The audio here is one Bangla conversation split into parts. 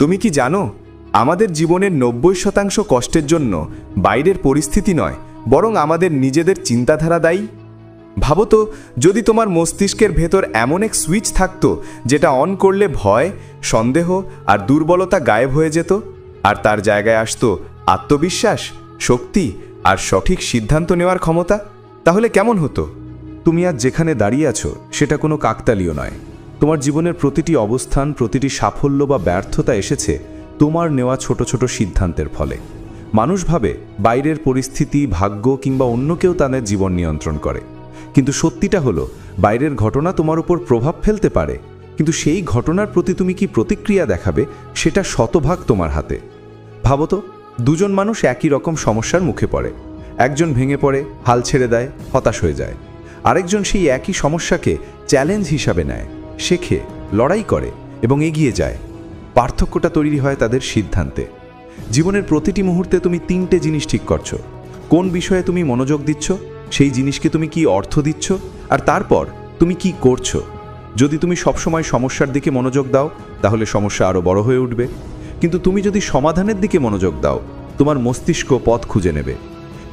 তুমি কি জানো, আমাদের জীবনের নব্বই শতাংশ কষ্টের জন্য বাইরের পরিস্থিতি নয়, বরং আমাদের নিজেদের চিন্তাধারা দায়ী? ভাবো তো, যদি তোমার মস্তিষ্কের ভেতর এমন এক সুইচ থাকতো, যেটা অন করলে ভয়, সন্দেহ আর দুর্বলতা গায়েব হয়ে যেত, আর তার জায়গায় আসতো আত্মবিশ্বাস, শক্তি আর সঠিক সিদ্ধান্ত নেওয়ার ক্ষমতা? তাহলে কেমন হতো? তুমি আজ যেখানে দাঁড়িয়ে আছো, সেটা কোনো কাকতালীয় নয়। তোমার জীবনের প্রতিটি অবস্থান, প্রতিটি সাফল্য বা ব্যর্থতা এসেছে তোমার নেওয়া ছোট ছোট সিদ্ধান্তের ফলে। মানুষ ভাবে বাইরের পরিস্থিতি, ভাগ্য কিংবা অন্য কেউ তাদের জীবন নিয়ন্ত্রণ করে। কিন্তু সত্যিটা হলো, বাইরের ঘটনা তোমার উপর প্রভাব ফেলতে পারে। কিন্তু সেই ঘটনার প্রতি তুমি কি প্রতিক্রিয়া দেখাবে, সেটা শতভাগ তোমার হাতে। ভাবো তো, দুজন মানুষ একই রকম সমস্যার মুখে পড়ে। একজন ভেঙে পড়ে, হাল ছেড়ে দেয়, হতাশ হয়ে যায়। আরেকজন সেই একই সমস্যাকে চ্যালেঞ্জ হিসাবে নেয়। শেখে, লড়াই করে এবং এগিয়ে যায়। পার্থক্যটা তৈরি হয় তাদের সিদ্ধান্তে। জীবনের প্রতিটি মুহূর্তে তুমি তিনটে জিনিস ঠিক করছ। কোন বিষয়ে তুমি মনোযোগ দিচ্ছ, সেই জিনিসকে তুমি কি অর্থ দিচ্ছ, আর তারপর তুমি কি করছ? যদি তুমি সবসময় সমস্যার দিকে মনোযোগ দাও, তাহলে সমস্যা আরও বড় হয়ে উঠবে। কিন্তু তুমি যদি সমাধানের দিকে মনোযোগ দাও, তোমার মস্তিষ্ক পথ খুঁজে নেবে।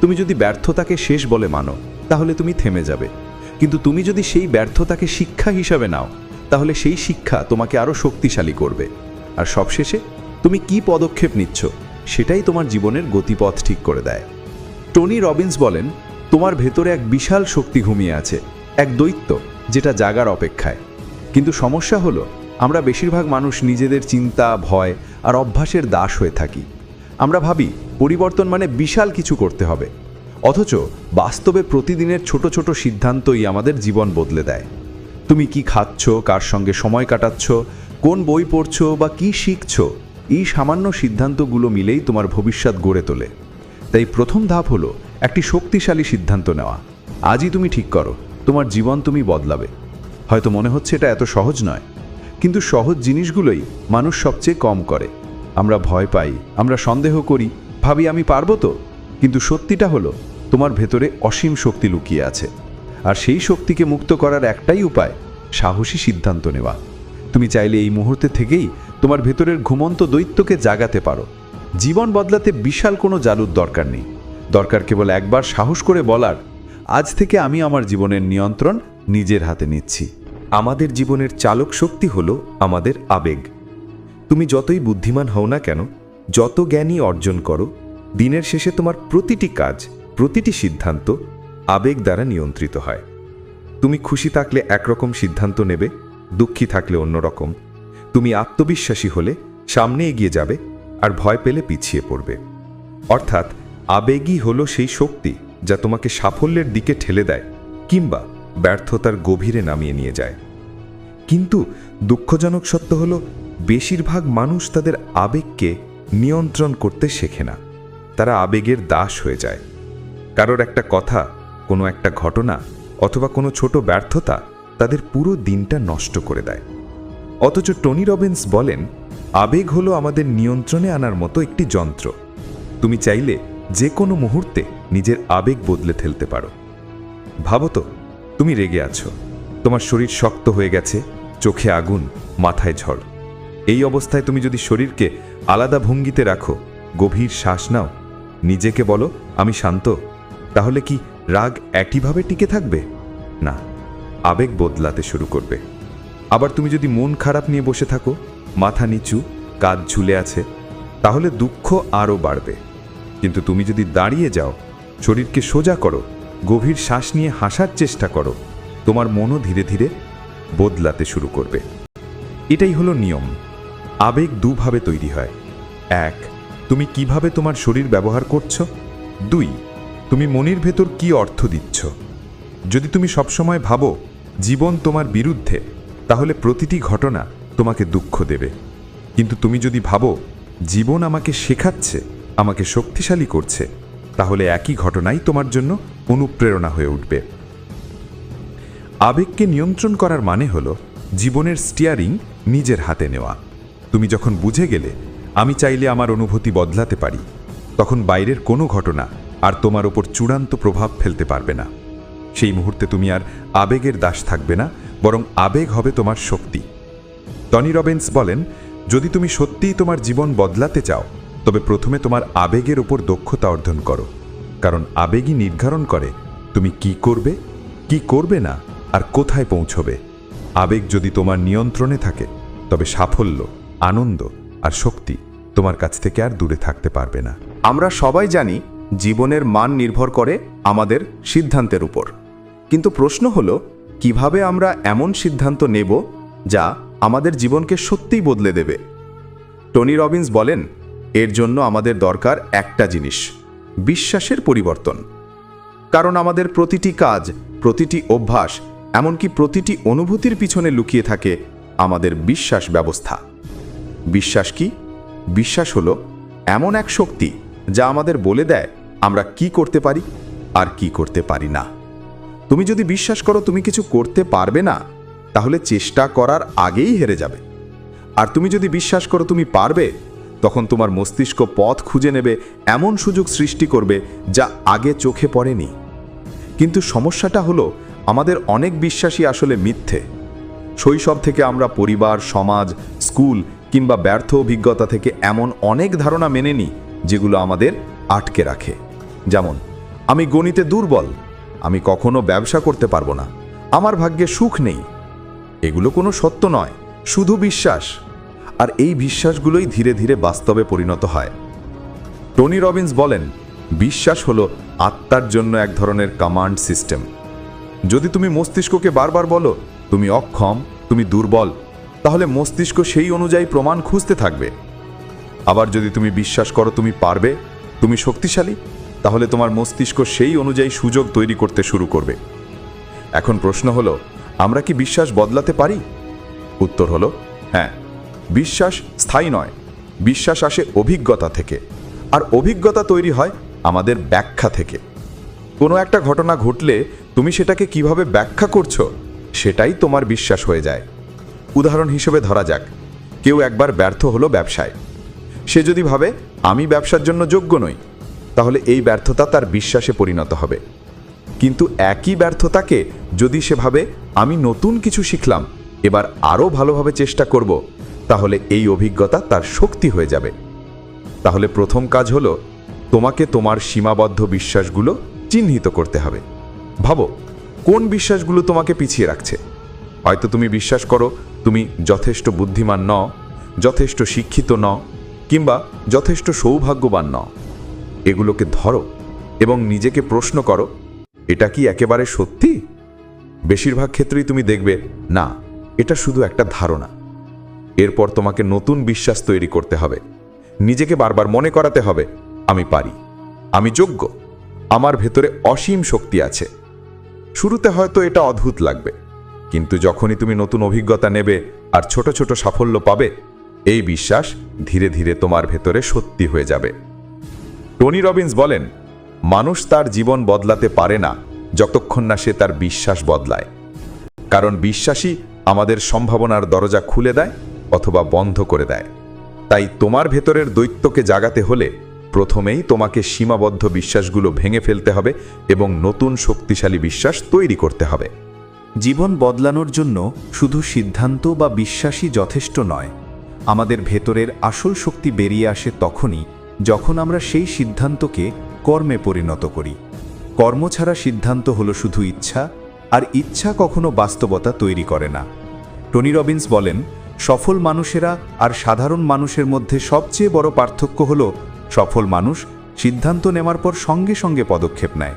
তুমি যদি ব্যর্থতাকে শেষ বলে মানো, তাহলে তুমি থেমে যাবে। কিন্তু তুমি যদি সেই ব্যর্থতাকে শিক্ষা হিসাবে নাও তাহলে সেই শিক্ষা তোমাকে আরও শক্তিশালী করবে। আর সবশেষে, তুমি কি পদক্ষেপ নিচ্ছ সেটাই তোমার জীবনের গতিপথ ঠিক করে দেয়। টনি রবিন্স বলেন, তোমার ভেতরে এক বিশাল শক্তি ঘুমিয়ে আছে, এক দৈত্য, যেটা জাগার অপেক্ষায়। কিন্তু সমস্যা হলো, আমরা বেশিরভাগ মানুষ নিজেদের চিন্তা, ভয় আর অভ্যাসের দাস হয়ে থাকি। আমরা ভাবি, পরিবর্তন মানে বিশাল কিছু করতে হবে। অথচ বাস্তবে প্রতিদিনের ছোট ছোট সিদ্ধান্তই আমাদের জীবন বদলে দেয়। তুমি কি খাচ্ছ? কার সঙ্গে সময় কাটাচ্ছ? কোন বই পড়ছ বা কি শিখছ? এই সামান্য সিদ্ধান্তগুলো মিলেই তোমার ভবিষ্যৎ গড়ে তোলে। তাই প্রথম ধাপ হলো একটি শক্তিশালী সিদ্ধান্ত নেওয়া। আজই তুমি ঠিক করো। তোমার জীবন তুমি বদলাবে। হয়তো মনে হচ্ছে এটা এত সহজ নয়, কিন্তু সহজ জিনিসগুলোই মানুষ সবচেয়ে কম করে। আমরা ভয় পাই, আমরা সন্দেহ করি, ভাবি আমি পারব তো? কিন্তু সত্যিটা হলো তোমার ভেতরে অসীম শক্তি লুকিয়ে আছে। আর সেই শক্তিকে মুক্ত করার একটাই উপায়, সাহসী সিদ্ধান্ত নেওয়া। তুমি চাইলে এই মুহূর্তে থেকেই তোমার ভেতরের ঘুমন্ত দৈত্যকে জাগাতে পারো। জীবন বদলাতে বিশাল কোনো জালুর দরকার নেই। দরকার কেবল একবার সাহস করে বলার, আজ থেকে আমি আমার জীবনের নিয়ন্ত্রণ নিজের হাতে নিচ্ছি। আমাদের জীবনের চালক শক্তি হলো আমাদের আবেগ। তুমি যতই বুদ্ধিমান হও না কেন, যত জ্ঞানই অর্জন করো, দিনের শেষে তোমার প্রতিটি কাজ, প্রতিটি সিদ্ধান্ত আবেগ দ্বারা নিয়ন্ত্রিত হয়। তুমি খুশি থাকলে একরকম সিদ্ধান্ত নেবে, দুঃখী থাকলে অন্যরকম। তুমি আত্মবিশ্বাসী হলে সামনে এগিয়ে যাবে আর ভয় পেলে পিছিয়ে পড়বে। অর্থাৎ আবেগই হলো সেই শক্তি যা তোমাকে সাফল্যের দিকে ঠেলে দেয় কিংবা ব্যর্থতার গভীরে নামিয়ে নিয়ে যায়। কিন্তু দুঃখজনক সত্য হল বেশিরভাগ মানুষ তাদের আবেগকে নিয়ন্ত্রণ করতে শেখে না। তারা আবেগের দাস হয়ে যায়। কারোর একটা কথা কোনো একটা ঘটনা অথবা কোনো ছোট ব্যর্থতা তাদের পুরো দিনটা নষ্ট করে দেয়। অথচ টনি রবিন্স বলেন, আবেগ হলো আমাদের নিয়ন্ত্রণে আনার মতো একটি যন্ত্র। তুমি চাইলে যে কোনো মুহূর্তে নিজের আবেগ বদলে ফেলতে পারো। ভাবো তো, তুমি রেগে আছো। তোমার শরীর শক্ত হয়ে গেছে, চোখে আগুন, মাথায় ঝড়। এই অবস্থায় তুমি যদি শরীরকে আলাদা ভঙ্গিতে রাখো, গভীর শ্বাস নাও। নিজেকে বলো, আমি শান্ত। তাহলে কি রাগ একইভাবে টিকে থাকবে? না, আবেগ বদলাতে শুরু করবে। আবার তুমি যদি মন খারাপ নিয়ে বসে থাকো, মাথা নিচু কাজ ঝুলে আছে, তাহলে দুঃখ আরও বাড়বে। কিন্তু তুমি যদি দাঁড়িয়ে যাও, শরীরকে সোজা করো, গভীর শ্বাস নিয়ে হাসার চেষ্টা করো, তোমার মনও ধীরে ধীরে বদলাতে শুরু করবে। এটাই হলো নিয়ম। আবেগ দুভাবে তৈরি হয়। এক, তুমি কীভাবে তোমার শরীর ব্যবহার করছ? দুই তুমি মনের ভেতর কি অর্থ দিচ্ছ? যদি তুমি সবসময় ভাবো, জীবন তোমার বিরুদ্ধে, তাহলে প্রতিটি ঘটনা তোমাকে দুঃখ দেবে। কিন্তু তুমি যদি ভাবো, জীবন আমাকে শেখাচ্ছে, আমাকে শক্তিশালী করছে, তাহলে একই ঘটনাই তোমার জন্য অনুপ্রেরণা হয়ে উঠবে। আবেগকে নিয়ন্ত্রণ করার মানে হলো, জীবনের স্টিয়ারিং নিজের হাতে নেওয়া। তুমি যখন বুঝে গেলে, আমি চাইলে আমার অনুভূতি বদলাতে পারি, তখন বাইরের কোনো ঘটনা আর তোমার ওপর চূড়ান্ত প্রভাব ফেলতে পারবে না। সেই মুহূর্তে তুমি আর আবেগের দাস থাকবে না, বরং আবেগ হবে তোমার শক্তি। টনি রবেন্স বলেন, যদি তুমি সত্যিই তোমার জীবন বদলাতে চাও, তবে প্রথমে তোমার আবেগের ওপর দক্ষতা অর্জন করো। কারণ আবেগই নির্ধারণ করে তুমি কি করবে কি করবে না, আর কোথায় পৌঁছবে। আবেগ যদি তোমার নিয়ন্ত্রণে থাকে, তবে সাফল্য, আনন্দ আর শক্তি তোমার কাছ থেকে আর দূরে থাকতে পারবে না। আমরা সবাই জানি জীবনের মান নির্ভর করে আমাদের সিদ্ধান্তের উপর। কিন্তু প্রশ্ন হলো, কীভাবে আমরা এমন সিদ্ধান্ত নেব যা আমাদের জীবনকে সত্যিই বদলে দেবে? টনি রবিন্স বলেন, এর জন্য আমাদের দরকার একটা জিনিস, বিশ্বাসের পরিবর্তন। কারণ আমাদের প্রতিটি কাজ, প্রতিটি অভ্যাস, এমনকি প্রতিটি অনুভূতির পিছনে লুকিয়ে থাকে আমাদের বিশ্বাস ব্যবস্থা। বিশ্বাস কি? বিশ্বাস হলো এমন এক শক্তি যা আমাদের বলে দেয় আমরা কি করতে পারি আর কি করতে পারি না। তুমি যদি বিশ্বাস করো তুমি কিছু করতে পারবে না, তাহলে চেষ্টা করার আগেই হেরে যাবে। আর তুমি যদি বিশ্বাস করো তুমি পারবে, তখন তোমার মস্তিষ্ক পথ খুঁজে নেবে, এমন সুযোগ সৃষ্টি করবে যা আগে চোখে পড়েনি। কিন্তু সমস্যাটা হলো, আমাদের অনেক বিশ্বাসই আসলে মিথ্যে। শৈশব থেকে আমরা পরিবার, সমাজ, স্কুল কিংবা ব্যর্থ অভিজ্ঞতা থেকে এমন অনেক ধারণা মেনে নিই, যেগুলো আমাদের আটকে রাখে। যেমন, আমি গণিতে দুর্বল, আমি কখনো ব্যবসা করতে পারব না, আমার ভাগ্যে সুখ নেই। এগুলো কোনো সত্য নয়, শুধু বিশ্বাস। আর এই বিশ্বাসগুলোই ধীরে ধীরে বাস্তবে পরিণত হয়। টনি রবিন্স বলেন, বিশ্বাস হলো আত্মার জন্য এক ধরনের কমান্ড সিস্টেম যদি তুমি মস্তিষ্ককে বারবার বলো, তুমি অক্ষম, তুমি দুর্বল, তাহলে মস্তিষ্ক সেই অনুযায়ী প্রমাণ খুঁজতে থাকবে। আবার যদি তুমি বিশ্বাস করো তুমি পারবে, তুমি শক্তিশালী তাহলে তোমার মস্তিষ্ক সেই অনুযায়ী সুযোগ তৈরি করতে শুরু করবে। এখন প্রশ্ন হলো, আমরা কি বিশ্বাস বদলাতে পারি? উত্তর হলো হ্যাঁ বিশ্বাস স্থায়ী নয়, বিশ্বাস আসে অভিজ্ঞতা থেকে। আর অভিজ্ঞতা তৈরি হয় আমাদের ব্যাখ্যা থেকে। কোনো একটা ঘটনা ঘটলে তুমি সেটাকে কীভাবে ব্যাখ্যা করছ, সেটাই তোমার বিশ্বাস হয়ে যায়। উদাহরণ হিসেবে ধরা যাক, কেউ একবার ব্যর্থ হলো ব্যবসায়। সে যদি ভাবে, আমি ব্যবসার জন্য যোগ্য নই তাহলে এই ব্যর্থতা তার বিশ্বাসে পরিণত হবে। কিন্তু একই ব্যর্থতাকে যদি সে ভাবে, আমি নতুন কিছু শিখলাম, এবার আরও ভালোভাবে চেষ্টা করব তাহলে এই অভিজ্ঞতা তার শক্তি হয়ে যাবে। তাহলে প্রথম কাজ হলো, তোমাকে তোমার সীমাবদ্ধ বিশ্বাসগুলো চিহ্নিত করতে হবে। ভাবো, কোন বিশ্বাসগুলো তোমাকে পিছিয়ে রাখছে? হয়তো তুমি বিশ্বাস করো, তুমি যথেষ্ট বুদ্ধিমান ন যথেষ্ট শিক্ষিত ন কিংবা যথেষ্ট সৌভাগ্যবান ন এগুলোকে ধরো এবং নিজেকে প্রশ্ন করো, এটা কি একেবারে সত্যি? বেশিরভাগ ক্ষেত্রেই তুমি দেখবে, না, এটা শুধু একটা ধারণা। এরপর তোমাকে নতুন বিশ্বাস তৈরি করতে হবে। নিজেকে বারবার মনে করাতে হবে, আমি পারি, আমি যোগ্য, আমার ভেতরে অসীম শক্তি আছে। শুরুতে হয়তো এটা অদ্ভুত লাগবে, কিন্তু যখনই তুমি নতুন অভিজ্ঞতা নেবে আর ছোট ছোট সাফল্য পাবে, এই বিশ্বাস ধীরে ধীরে তোমার ভেতরে সত্যি হয়ে যাবে। টনি রবিন্স বলেন, মানুষ তার জীবন বদলাতে পারে না যতক্ষণ না সে তার বিশ্বাস বদলায়। কারণ বিশ্বাসই আমাদের সম্ভাবনার দরজা খুলে দেয় অথবা বন্ধ করে দেয়। তাই তোমার ভেতরের দৈত্যকে জাগাতে হলে প্রথমেই তোমাকে সীমাবদ্ধ বিশ্বাসগুলো ভেঙে ফেলতে হবে এবং নতুন শক্তিশালী বিশ্বাস তৈরি করতে হবে। জীবন বদলানোর জন্য শুধু সিদ্ধান্ত বা বিশ্বাসই যথেষ্ট নয়। আমাদের ভেতরের আসল শক্তি বেরিয়ে আসে তখনই যখন আমরা সেই সিদ্ধান্তকে কর্মে পরিণত করি। কর্ম ছাড়া সিদ্ধান্ত হলো শুধু ইচ্ছা, আর ইচ্ছা কখনো বাস্তবতা তৈরি করে না। টনি রবিন্স বলেন, সফল মানুষেরা আর সাধারণ মানুষের মধ্যে সবচেয়ে বড় পার্থক্য হল, সফল মানুষ সিদ্ধান্ত নেওয়ার পর সঙ্গে সঙ্গে পদক্ষেপ নেয়।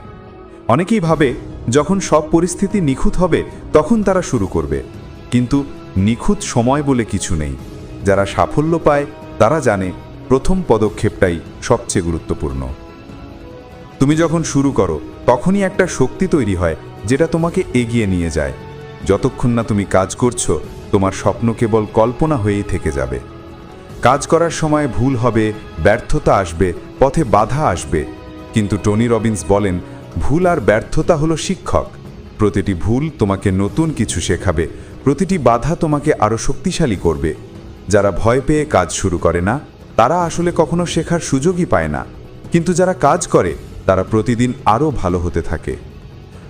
অনেকেই ভাবে, যখন সব পরিস্থিতি নিখুঁত হবে, তখন তারা শুরু করবে। কিন্তু নিখুঁত সময় বলে কিছু নেই। যারা সাফল্য পায়, তারা জানে প্রথম পদক্ষেপটাই সবচেয়ে গুরুত্বপূর্ণ। তুমি যখন শুরু করো, তখনই একটা শক্তি তৈরি হয় যেটা তোমাকে এগিয়ে নিয়ে যায়। যতক্ষণ না তুমি কাজ করছ, তোমার স্বপ্ন কেবল কল্পনা হয়েই থেকে যাবে। কাজ করার সময় ভুল হবে, ব্যর্থতা আসবে, পথে বাধা আসবে। কিন্তু টনি রবিন্স বলেন, ভুল আর ব্যর্থতা হলো শিক্ষক। প্রতিটি ভুল তোমাকে নতুন কিছু শেখাবে, প্রতিটি বাধা তোমাকে আরও শক্তিশালী করবে। যারা ভয় পেয়ে কাজ শুরু করে না তারা আসলে কখনো শেখার সুযোগই পায় না। কিন্তু যারা কাজ করে, তারা প্রতিদিন আরও ভালো হতে থাকে।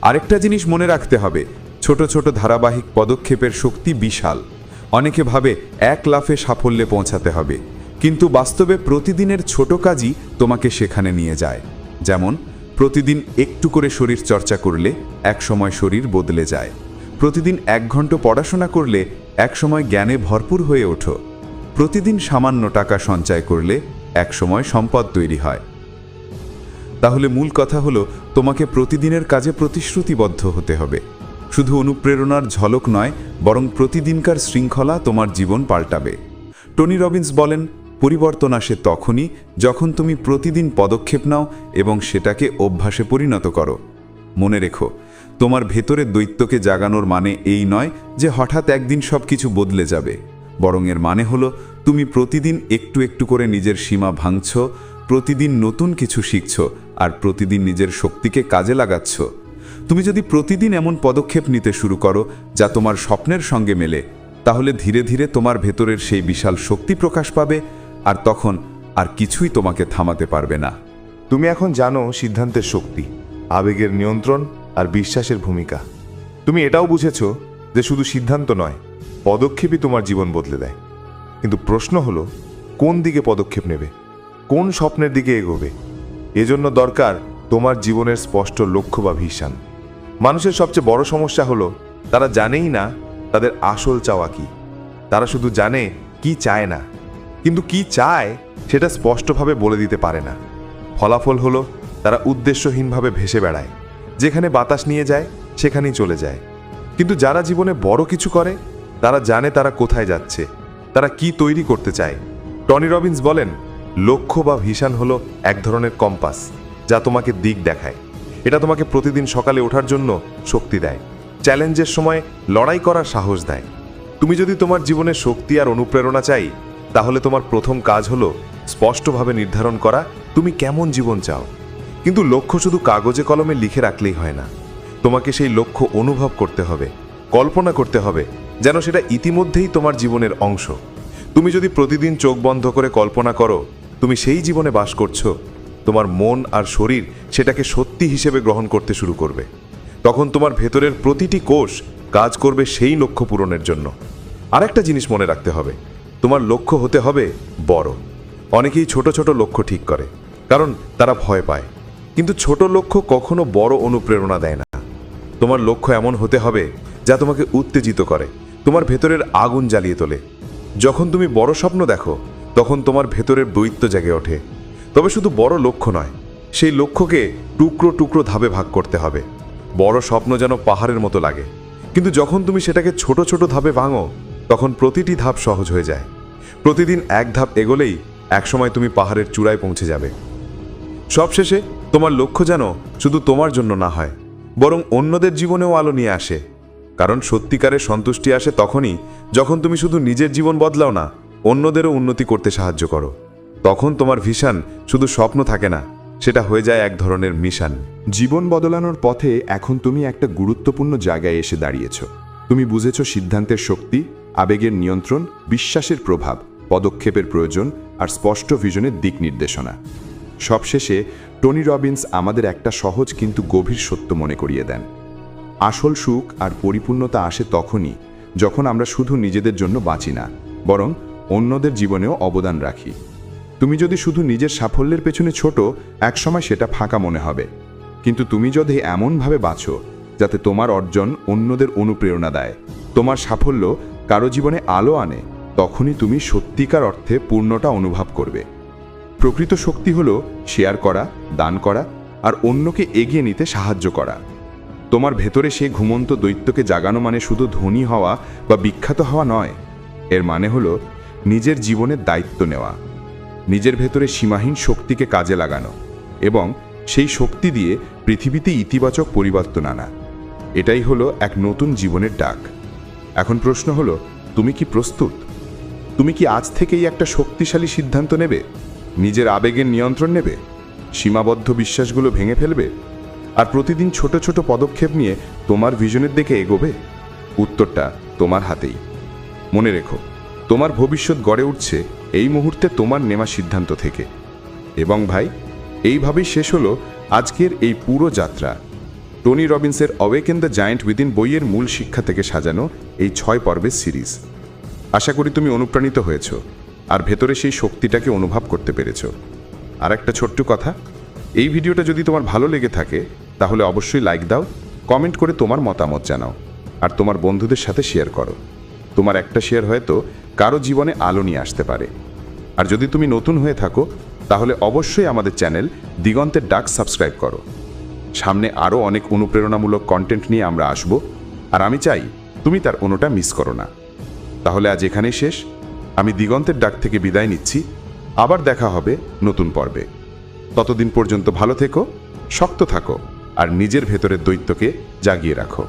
আরেকটা জিনিস মনে রাখতে হবে, ছোট ছোট ধারাবাহিক পদক্ষেপের শক্তি বিশাল। অনেকে ভাবে এক লাফে সাফল্যে পৌঁছাতে হবে, কিন্তু বাস্তবে প্রতিদিনের ছোট কাজই তোমাকে সেখানে নিয়ে যায়। যেমন, প্রতিদিন একটু করে শরীর চর্চা করলে এক সময় শরীর বদলে যায়। প্রতিদিন এক ঘণ্টা পড়াশোনা করলে এক সময় জ্ঞানে ভরপুর হয়ে ওঠো। প্রতিদিন সামান্য টাকা সঞ্চয় করলে একসময় সম্পদ তৈরি হয়। তাহলে মূল কথা হলো, তোমাকে প্রতিদিনের কাজে প্রতিশ্রুতিবদ্ধ হতে হবে। শুধু অনুপ্রেরণার ঝলক নয়, বরং প্রতিদিনকার শৃঙ্খলা তোমার জীবন পাল্টাবে। টনি রবিন্স বলেন, পরিবর্তন আসে তখনই যখন তুমি প্রতিদিন পদক্ষেপ নাও এবং সেটাকে অভ্যাসে পরিণত করো। মনে রেখো, তোমার ভেতরের দৈত্যকে জাগানোর মানে এই নয় যে হঠাৎ একদিন সব কিছু বদলে যাবে। বরং এর মানে হলো তুমি প্রতিদিন একটু একটু করে নিজের সীমা ভাঙছ, প্রতিদিন নতুন কিছু শিখছ আর প্রতিদিন নিজের শক্তিকে কাজে লাগাচ্ছ। তুমি যদি প্রতিদিন এমন পদক্ষেপ নিতে শুরু করো যা তোমার স্বপ্নের সঙ্গে মেলে, তাহলে ধীরে ধীরে তোমার ভেতরের সেই বিশাল শক্তি প্রকাশ পাবে আর তখন আর কিছুই তোমাকে থামাতে পারবে না। তুমি এখন জানো সিদ্ধান্তের শক্তি, আবেগের নিয়ন্ত্রণ আর বিশ্বাসের ভূমিকা। তুমি এটাও বুঝেছ যে শুধু সিদ্ধান্ত নয়, পদক্ষেপই তোমার জীবন বদলে দেয়। কিন্তু প্রশ্ন হলো, কোন দিকে পদক্ষেপ নেবে? কোন স্বপ্নের দিকে এগোবে? এজন্য দরকার তোমার জীবনের স্পষ্ট লক্ষ্য বা ভিশন। মানুষের সবচেয়ে বড় সমস্যা হলো, তারা জানেই না তাদের আসল চাওয়া কি। তারা শুধু জানে কি চায় না, কিন্তু কি চায় সেটা স্পষ্টভাবে বলে দিতে পারে না। ফলাফল হলো, তারা উদ্দেশ্যহীনভাবে ভেসে বেড়ায়। যেখানে বাতাস নিয়ে যায়, সেখানেই চলে যায়। কিন্তু যারা জীবনে বড় কিছু করে, তারা জানে তারা কোথায় যাচ্ছে। তারা কি তৈরি করতে চায়? টনি রবিন্স বলেন, লক্ষ্য বা ভিশন হলো এক ধরনের কম্পাস যা তোমাকে দিক দেখায়। এটা তোমাকে প্রতিদিন সকালে ওঠার জন্য শক্তি দেয়। চ্যালেঞ্জের সময় লড়াই করার সাহস দেয়। তুমি যদি তোমার জীবনে শক্তি আর অনুপ্রেরণা চাই, তাহলে তোমার প্রথম কাজ হলো স্পষ্টভাবে নির্ধারণ করা, তুমি কেমন জীবন চাও। কিন্তু লক্ষ্য শুধু কাগজে কলমে লিখে রাখলেই হয় না। তোমাকে সেই লক্ষ্য অনুভব করতে হবে, কল্পনা করতে হবে যেন সেটা ইতিমধ্যেই তোমার জীবনের অংশ। তুমি যদি প্রতিদিন চোখ বন্ধ করে কল্পনা করো, তুমি সেই জীবনে বাস করছ, তোমার মন আর শরীর সেটাকে সত্যি হিসেবে গ্রহণ করতে শুরু করবে। তখন তোমার ভেতরের প্রতিটি কোষ কাজ করবে সেই লক্ষ্য পূরণের জন্য। আরেকটা জিনিস মনে রাখতে হবে, তোমার লক্ষ্য হতে হবে বড়। অনেকেই ছোট ছোট লক্ষ্য ঠিক করে, কারণ তারা ভয় পায়। কিন্তু ছোট লক্ষ্য কখনো বড় অনুপ্রেরণা দেয় না। তোমার লক্ষ্য এমন হতে হবে যা তোমাকে উত্তেজিত করে তোমার ভেতরের আগুন জ্বালিয়ে তোলে। যখন তুমি বড় স্বপ্ন দেখো, তখন তোমার ভেতরের দৈত্য জেগে ওঠে। তবে শুধু বড় লক্ষ্য নয়, সেই লক্ষ্যকে টুকরো টুকরো ধাপে ভাগ করতে হবে। বড় স্বপ্ন যেন পাহাড়ের মতো লাগে। কিন্তু যখন তুমি সেটাকে ছোট ছোট ধাপে ভাঙো, তখন প্রতিটি ধাপ সহজ হয়ে যায়। প্রতিদিন এক ধাপ এগোলেই একসময় তুমি পাহাড়ের চূড়ায় পৌঁছে যাবে। সবশেষে তোমার লক্ষ্য যেন শুধু তোমার জন্য না হয়, বরং অন্যদের জীবনেও আলো নিয়ে আসে। কারণ সত্যিকারের সন্তুষ্টি আসে তখনই যখন তুমি শুধু নিজের জীবন বদলাও না, অন্যদেরও উন্নতি করতে সাহায্য করো। তখন তোমার ভিশন শুধু স্বপ্ন থাকে না, সেটা হয়ে যায় এক ধরনের মিশন। জীবন বদলানোর পথে এখন তুমি একটা গুরুত্বপূর্ণ জায়গায় এসে দাঁড়িয়েছ। তুমি বুঝেছ সিদ্ধান্তের শক্তি, আবেগের নিয়ন্ত্রণ, বিশ্বাসের প্রভাব, পদক্ষেপের প্রয়োজন আর স্পষ্ট ভিশনের দিক নির্দেশনা। সবশেষে টনি রবিন্স আমাদের একটা সহজ কিন্তু গভীর সত্য মনে করিয়ে দেন। আসল সুখ আর পরিপূর্ণতা আসে তখনই, যখন আমরা শুধু নিজেদের জন্য বাঁচি না, বরং অন্যদের জীবনেও অবদান রাখি। তুমি যদি শুধু নিজের সাফল্যের পেছনে ছোট, একসময় সেটা ফাঁকা মনে হবে। কিন্তু তুমি যদি এমনভাবে বাঁচো, যাতে তোমার অর্জন অন্যদের অনুপ্রেরণা দেয়, তোমার সাফল্য কারও জীবনে আলো আনে, তখনই তুমি সত্যিকার অর্থে পূর্ণটা অনুভব করবে। প্রকৃত শক্তি হলো শেয়ার করা, দান করা, আর অন্যকে এগিয়ে নিতে সাহায্য করা। তোমার ভেতরে সেই ঘুমন্ত দৈত্যকে জাগানো মানে শুধু ধনী হওয়া বা বিখ্যাত হওয়া নয়। এর মানে হলো নিজের জীবনের দায়িত্ব নেওয়া, নিজের ভেতরে সীমাহীন শক্তিকে কাজে লাগানো এবং সেই শক্তি দিয়ে পৃথিবীতে ইতিবাচক পরিবর্তন আনা। এটাই হলো এক নতুন জীবনের ডাক। এখন প্রশ্ন হলো, তুমি কি প্রস্তুত? তুমি কি আজ থেকেই একটা শক্তিশালী সিদ্ধান্ত নেবে? নিজের আবেগের নিয়ন্ত্রণ নেবে? সীমাবদ্ধ বিশ্বাসগুলো ভেঙে ফেলবে? আর প্রতিদিন ছোট ছোট পদক্ষেপ নিয়ে তোমার ভিশনের দিকে এগোবে? উত্তরটা তোমার হাতেই। মনে রেখো, তোমার ভবিষ্যৎ গড়ে উঠছে এই মুহূর্তে তোমার নেওয়া সিদ্ধান্ত থেকে। এবং ভাই, এইভাবেই শেষ হলো আজকের এই পুরো যাত্রা। টনি রবিন্সের অওয়েকেন দ্য জায়েন্ট উইদিন বইয়ের মূল শিক্ষা থেকে সাজানো এই ছয় পর্বের সিরিজ। আশা করি তুমি অনুপ্রাণিত হয়েছ আর ভেতরে সেই শক্তিটাকে অনুভব করতে পেরেছ। আর একটা ছোট্ট কথা, এই ভিডিওটা যদি তোমার ভালো লেগে থাকে তাহলে অবশ্যই লাইক দাও কমেন্ট করে তোমার মতামত জানাও, আর তোমার বন্ধুদের সাথে শেয়ার করো। তোমার একটা শেয়ার হয়তো কারও জীবনে আলো নিয়ে আসতে পারে। আর যদি তুমি নতুন হয়ে থাকো, তাহলে অবশ্যই আমাদের চ্যানেল দিগন্তের ডাক সাবস্ক্রাইব করো। সামনে আরও অনেক অনুপ্রেরণামূলক কন্টেন্ট নিয়ে আমরা আসব, আর আমি চাই তুমি তার কোনোটা মিস করো না। তাহলে আজ এখানেই শেষ। আমি দিগন্তের ডাক থেকে বিদায় নিচ্ছি। আবার দেখা হবে নতুন পর্বে। ততদিন পর্যন্ত ভালো থেকো, শক্ত থাকো। আর নিজের ভেতরের দৈত্যকে জাগিয়ে রাখো।